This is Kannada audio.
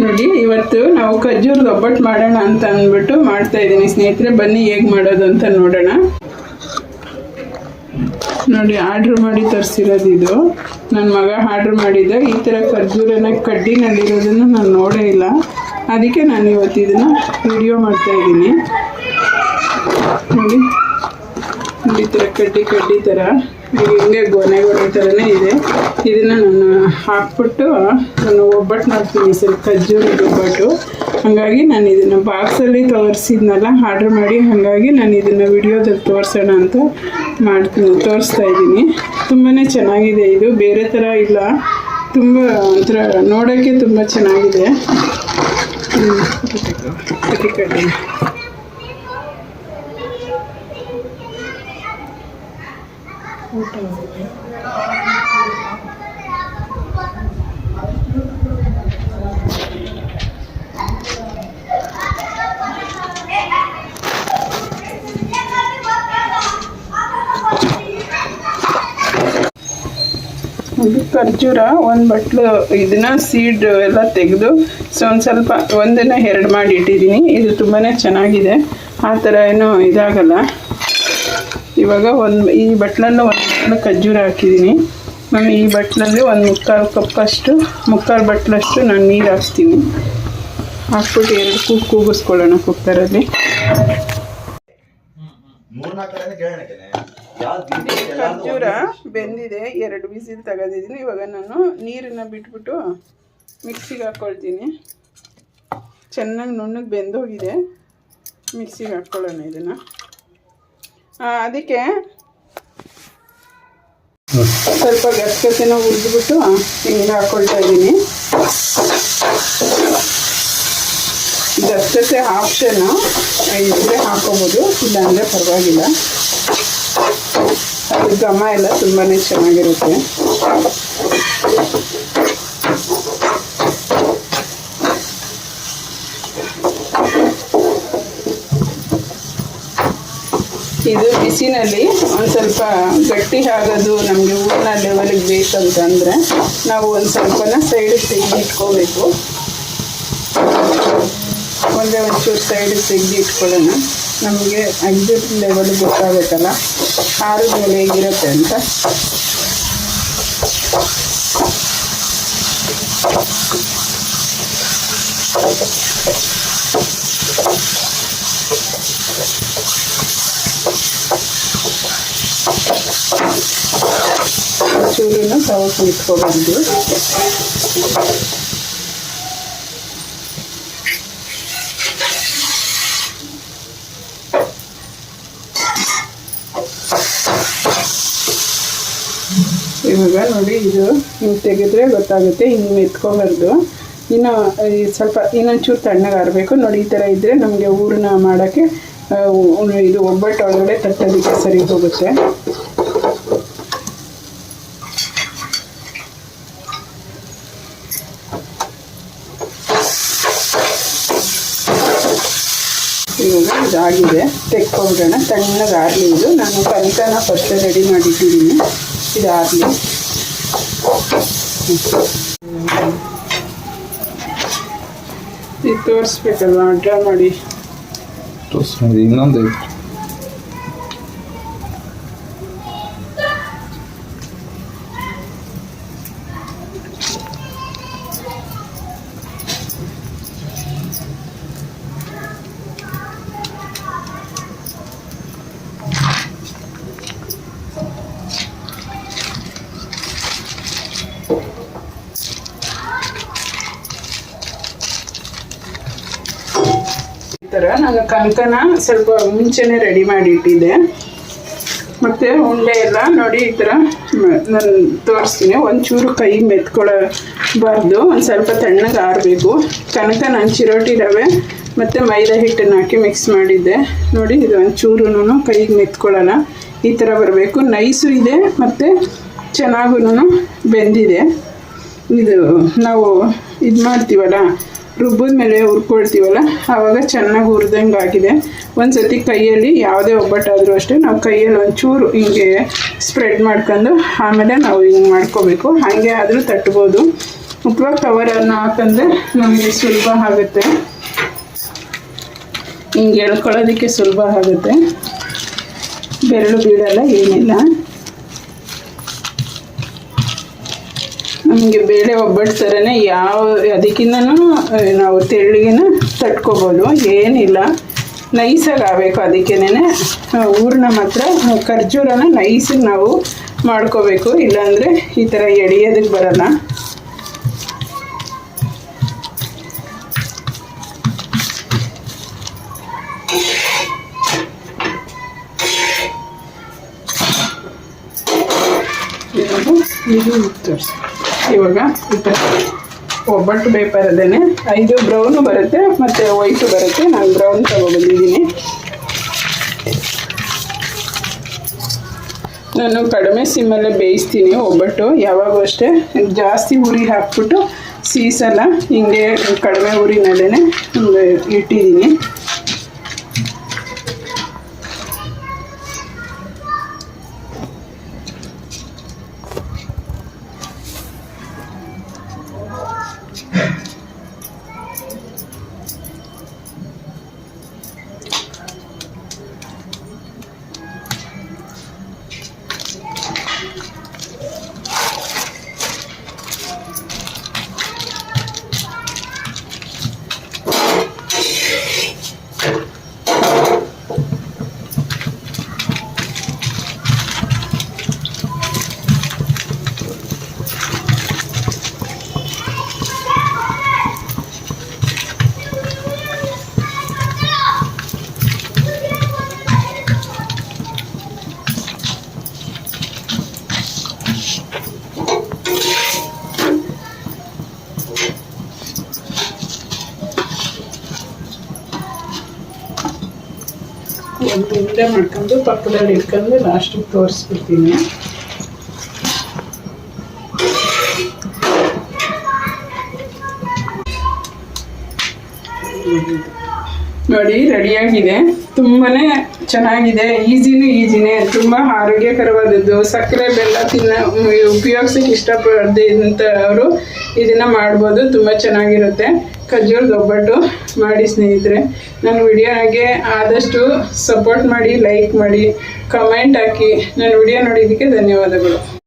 ನೋಡಿ, ಇವತ್ತು ನಾವು ಖರ್ಜೂರದ ಒಬ್ಬಟ್ಟು ಮಾಡೋಣ ಅಂತ ಅಂದ್ಬಿಟ್ಟು ಮಾಡ್ತಾ ಇದ್ದೀನಿ. ಸ್ನೇಹಿತರೆ, ಬನ್ನಿ ಹೇಗೆ ಮಾಡೋದು ಅಂತ ನೋಡೋಣ. ನೋಡಿ, ಆರ್ಡ್ರ್ ಮಾಡಿ ತರಿಸಿರೋದು ಇದು. ನನ್ನ ಮಗ ಆರ್ಡ್ರ್ ಮಾಡಿದ್ದೆ ಈ ಥರ ಖರ್ಜೂರನ ಕಡ್ಡಿನಲ್ಲಿರೋದನ್ನು ನಾನು ನೋಡೇ ಇಲ್ಲ. ಅದಕ್ಕೆ ನಾನು ಇವತ್ತು ಇದನ್ನು ವಿಡಿಯೋ ಮಾಡ್ತಾ ಇದ್ದೀನಿ. ನೋಡಿ. ಈ ಥರ ಕಡ್ಡಿ ಕಡ್ಡಿ ಥರ ಹಿಂಗೆ ಗೊನೆ ಗೊನೆ ಥರನೇ ಇದೆ. ಇದನ್ನು ನಾನು ಹಾಕ್ಬಿಟ್ಟು ನಾನು ಒಬ್ಬಟ್ಟು ಮಾಡ್ತೀನಿ ಸ್ವಲ್ಪ ಖರ್ಜೂರದ ಒಬ್ಬಟ್ಟು. ಹಾಗಾಗಿ ನಾನು ಇದನ್ನು ಬಾಕ್ಸಲ್ಲಿ ತೋರಿಸಿದ್ನಲ್ಲ ಆರ್ಡ್ರ್ ಮಾಡಿ, ಹಾಗಾಗಿ ನಾನು ಇದನ್ನು ವಿಡಿಯೋದಲ್ಲಿ ತೋರಿಸೋಣ ಅಂತ ಮಾಡ್ತೀನಿ, ತೋರಿಸ್ತಾ ಇದ್ದೀನಿ. ತುಂಬಾ ಚೆನ್ನಾಗಿದೆ ಇದು. ಬೇರೆ ಥರ ಇಲ್ಲ. ತುಂಬ ಒಂಥರ ನೋಡೋಕ್ಕೆ ತುಂಬ ಚೆನ್ನಾಗಿದೆ. ಕಟ್ಟಿ ಕಡ್ಡಿ. ಒಂದು ಖರ್ಜೂರ, ಒಂದು ಬಟ್ಲು, ಇದನ್ನ ಸೀಡ್ ಎಲ್ಲ ತೆಗೆದು, ಸೊ ಒಂದು ಸ್ವಲ್ಪ ಒಂದನ್ನು ಎರಡು ಮಾಡಿ ಇಟ್ಟಿದ್ದೀನಿ. ಇದು ತುಂಬಾ ಚೆನ್ನಾಗಿದೆ. ಆ ಥರ ಏನೂ ಇದಾಗಲ್ಲ. ಇವಾಗ ಒಂದು ಈ ಬಟ್ಲಲ್ಲಿ ಒಂದು ಮುಕ್ಕಾಲು ಖರ್ಜೂರ ಹಾಕಿದ್ದೀನಿ. ನಾನು ಈ ಬಟ್ಲಲ್ಲಿ ಒಂದು ಮುಕ್ಕಾಲು ಕಪ್ಪಷ್ಟು ಮುಕ್ಕಾಲು ಬಟ್ಲಷ್ಟು ನಾನು ನೀರು ಹಾಕ್ತೀನಿ ಹಾಕ್ಬಿಟ್ಟು ಎರಡು ಕೂ ಕೂಗಿಸ್ಕೊಳ್ಳೋಣ ಕುಕ್ಕರಲ್ಲಿ. ಖರ್ಜೂರ ಬೆಂದಿದೆ ಎರಡು ಬಿಸಿಲು ತೆಗೆದಿದ್ದೀನಿ. ಇವಾಗ ನಾನು ನೀರನ್ನು ಬಿಟ್ಬಿಟ್ಟು ಮಿಕ್ಸಿಗೆ ಹಾಕ್ಕೊಳ್ತೀನಿ ಚೆನ್ನಾಗಿ ನುಣ್ಣಗೆ ಬೆಂದೋಗಿದೆ. ಮಿಕ್ಸಿಗೆ ಹಾಕ್ಕೊಳ್ಳೋಣ ಇದನ್ನು. ಅದಕ್ಕೆ ಸ್ವಲ್ಪ ಗಸಗಸೆನ ಉಳಿದ್ಬಿಟ್ಟು ಹಿಂಗೆ ಹಾಕ್ಕೊಳ್ತಾ ಇದ್ದೀನಿ. ಗಸಗಸೆ ಆಪ್ಷನ್ ಇದ್ರೆ ಹಾಕೋಬೋದು, ಇಲ್ಲಾಂದರೆ ಪರವಾಗಿಲ್ಲ. ಅದು ಘಮ ಎಲ್ಲ ತುಂಬಾ ಚೆನ್ನಾಗಿರುತ್ತೆ. ಇದು ಬಿಸಿನಲ್ಲಿ ಒಂದು ಸ್ವಲ್ಪ ಗಟ್ಟಿ ಆಗೋದು ನಮಗೆ ಹೂವಿನ ಲೆವೆಲಿಗೆ ಬೇಕಂತಂದರೆ ನಾವು ಒಂದು ಸ್ವಲ್ಪನ ಸೈಡಿಗೆ ತೆಗೆದು ಇಟ್ಕೋಬೇಕು ಒಂದೇ ಒಂಚೂರು ಸೈಡಿಗೆ ತೆಗೆದು ಇಟ್ಕೊಳ್ಳೋಣ ನಮಗೆ ಎಕ್ಸಿಟ್ ಲೆವೆಲ್ ಗೊತ್ತಾಗಬೇಕಲ್ಲ ಆರು ಮೇಲೆ ಹೇಗಿರುತ್ತೆ ಅಂತ. ಚೂರಿನ ತವಕ್ಕೆ ಇಟ್ಕೊಬಂದು ಇವಾಗ ನೋಡಿ ಇದು ಹಿಂಗೆ ತೆಗೆದ್ರೆ ಗೊತ್ತಾಗುತ್ತೆ ಹಿಂಗೆ ಎತ್ಕೊಬಾರ್ದು ಇನ್ನು ಸ್ವಲ್ಪ ಇನ್ನೊಂಚೂರು ತಣ್ಣಗೆ ಆರಬೇಕು ನೋಡಿ ಈ ಥರ ಇದ್ದರೆ ನಮಗೆ ಊರನ್ನ ಮಾಡೋಕ್ಕೆ ಇದು ಒಬ್ಬಟ್ಟು ಒಳಗಡೆ ತಟ್ಟೋದಕ್ಕೆ ಸರಿ ಹೋಗುತ್ತೆ ಇದಾಗಿದೆ ತೆಕ್ಕೊಂಬಿಡೋಣ ತಣ್ಣಗೆ ಆರಲಿ ಇದು. ನಾನು ಕನಕನ ಫಸ್ಟ್ ರೆಡಿ ಮಾಡಿಟ್ಟಿದ್ದೀನಿ. ಇದು ಆರಲಿ ಇದು ತೋರಿಸ್ಬೇಕಲ್ವಾ? ಡ್ರಾ ಮಾಡಿ. ಇನ್ನೊಂದು ಥರ ನಾನು ಕನಕನ ಸ್ವಲ್ಪ ಮುಂಚೆನೇ ರೆಡಿ ಮಾಡಿ ಇಟ್ಟಿದ್ದೆ ಮತ್ತು ಉಂಡೆ ಎಲ್ಲ ನೋಡಿ ಈ ಥರ ನಾನು ತೋರಿಸ್ತೀನಿ. ಒಂಚೂರು ಕೈ ಮೆತ್ಕೊಳ್ಳಬಾರ್ದು ಒಂದು ಸ್ವಲ್ಪ ತಣ್ಣಗೆ ಆರಬೇಕು. ಕನಕ ನಾನು ಚಿರೋಟಿ ರವೆ ಮತ್ತು ಮೈದಾ ಹಿಟ್ಟನ್ನು ಹಾಕಿ ಮಿಕ್ಸ್ ಮಾಡಿದ್ದೆ. ನೋಡಿ, ಇದು ಒಂಚೂರು ಕೈಗೆ ಮೆತ್ಕೊಳ್ಳೋಣ ಈ ಥರ ಬರಬೇಕು. ನೈಸು ಇದೆ, ಮತ್ತು ಚೆನ್ನಾಗೂ ಬೆಂದಿದೆ. ಇದು ನಾವು ಇದು ಮಾಡ್ತೀವಲ್ಲ ರುಬ್ಬಿದ ಮೇಲೆ ಹುರ್ಕೊಳ್ತೀವಲ್ಲ? ಆವಾಗ ಚೆನ್ನಾಗಿ ಹುರಿದಂಗೆ ಆಗಿದೆ. ಒಂದು ಸತಿ ಕೈಯಲ್ಲಿ ಯಾವುದೇ ಒಬ್ಬಟ್ಟಾದರೂ ಅಷ್ಟೇ ನಾವು ಕೈಯಲ್ಲಿ ಒಂಚೂರು ಹಿಂಗೆ ಸ್ಪ್ರೆಡ್ ಮಾಡ್ಕೊಂಡು ಆಮೇಲೆ ನಾವು ಹಿಂಗೆ ಮಾಡ್ಕೋಬೇಕು. ಹಾಗೆ ಆದರೂ ತಟ್ಬೋದು. ಅಥವಾ ಕವರನ್ನು ಹಾಕಂದ್ರೆ ನಮಗೆ ಸುಲಭ ಆಗುತ್ತೆ. ಹಿಂಗೆ ಎಳ್ಕೊಳ್ಳೋದಕ್ಕೆ ಸುಲಭ ಆಗುತ್ತೆ. ಬೆರಳು ಬೀಳಲ್ಲ, ಏನಿಲ್ಲ. ನಮಗೆ ಬೇಳೆ ಒಬ್ಬಟ್ಟು ಥರನೇ ಯಾವ, ಅದಕ್ಕಿಂತನೂ ನಾವು ತೆಳ್ಳಿಗೆನ ತಟ್ಕೋಬೋದು, ಏನಿಲ್ಲ. ನೈಸಾಗಿ ಆಗಬೇಕು ಅದಕ್ಕೇನೆ ಊರನ್ನ ಮಾತ್ರ ಖರ್ಜೂರನ ನೈಸಿಗೆ ನಾವು ಮಾಡ್ಕೋಬೇಕು. ಇಲ್ಲಾಂದರೆ ಈ ಥರ ಎಳೆಯೋದಕ್ಕೆ ಬರಲ್ಲ. ಇದು ತೋರಿಸಿ. ಇವಾಗ ಒಬ್ಬಟ್ಟು ಪೇಪರ್ ಅದೇನೆ. ಐದು ಬ್ರೌನು ಬರುತ್ತೆ, ಮತ್ತು ವೈಟು ಬರುತ್ತೆ. ನಾನು ಬ್ರೌನ್ ತಗೊಬಂದಿದ್ದೀನಿ ನಾನು ಕಡಿಮೆ ಸಿಮ್ಮಲ್ಲೇ ಬೇಯಿಸ್ತೀನಿ ಒಬ್ಬಟ್ಟು. ಯಾವಾಗೂ ಅಷ್ಟೇ. ಜಾಸ್ತಿ ಉರಿ ಹಾಕ್ಬಿಟ್ಟು ಸೀಸಲ್ಲ ಹಿಂಗೆ ಕಡಿಮೆ ಉರಿನಲ್ಲೇ ಇಟ್ಟಿದ್ದೀನಿ. ಒಂದು ಉಂಡೆ ಮಾಡ್ಕೊಂಡು ಪಕ್ಕದಲ್ಲಿ ಇಟ್ಕೊಂಡು ಲಾಸ್ಟಿಗೆ ತೋರಿಸ್ಬಿಡ್ತೀನಿ. ನೋಡಿ ರೆಡಿಯಾಗಿದೆ ತುಂಬಾನೇ ಚೆನ್ನಾಗಿದೆ. ಈಸಿನೂ ಈಸಿನೇ. ತುಂಬ ಆರೋಗ್ಯಕರವಾದದ್ದು. ಸಕ್ಕರೆ, ಬೆಲ್ಲ ತಿನ್ನ ಉಪಯೋಗಿಸಕ್ಕೆ ಇಷ್ಟಪಡದೆ ಅವರು ಇದನ್ನ ಮಾಡ್ಬೋದು. ತುಂಬ ಚೆನ್ನಾಗಿರುತ್ತೆ. ಖರ್ಜೂರದ ಒಬ್ಬಟ್ಟು ಮಾಡಿ ಸ್ನೇಹಿತರೆ. ನನ್ನ ವಿಡಿಯೋಗೆ ಆದಷ್ಟು ಸಪೋರ್ಟ್ ಮಾಡಿ ಲೈಕ್ ಮಾಡಿ ಕಮೆಂಟ್ ಹಾಕಿ. ನನ್ನ ವಿಡಿಯೋ ನೋಡಿದ್ದಕ್ಕೆ ಧನ್ಯವಾದಗಳು.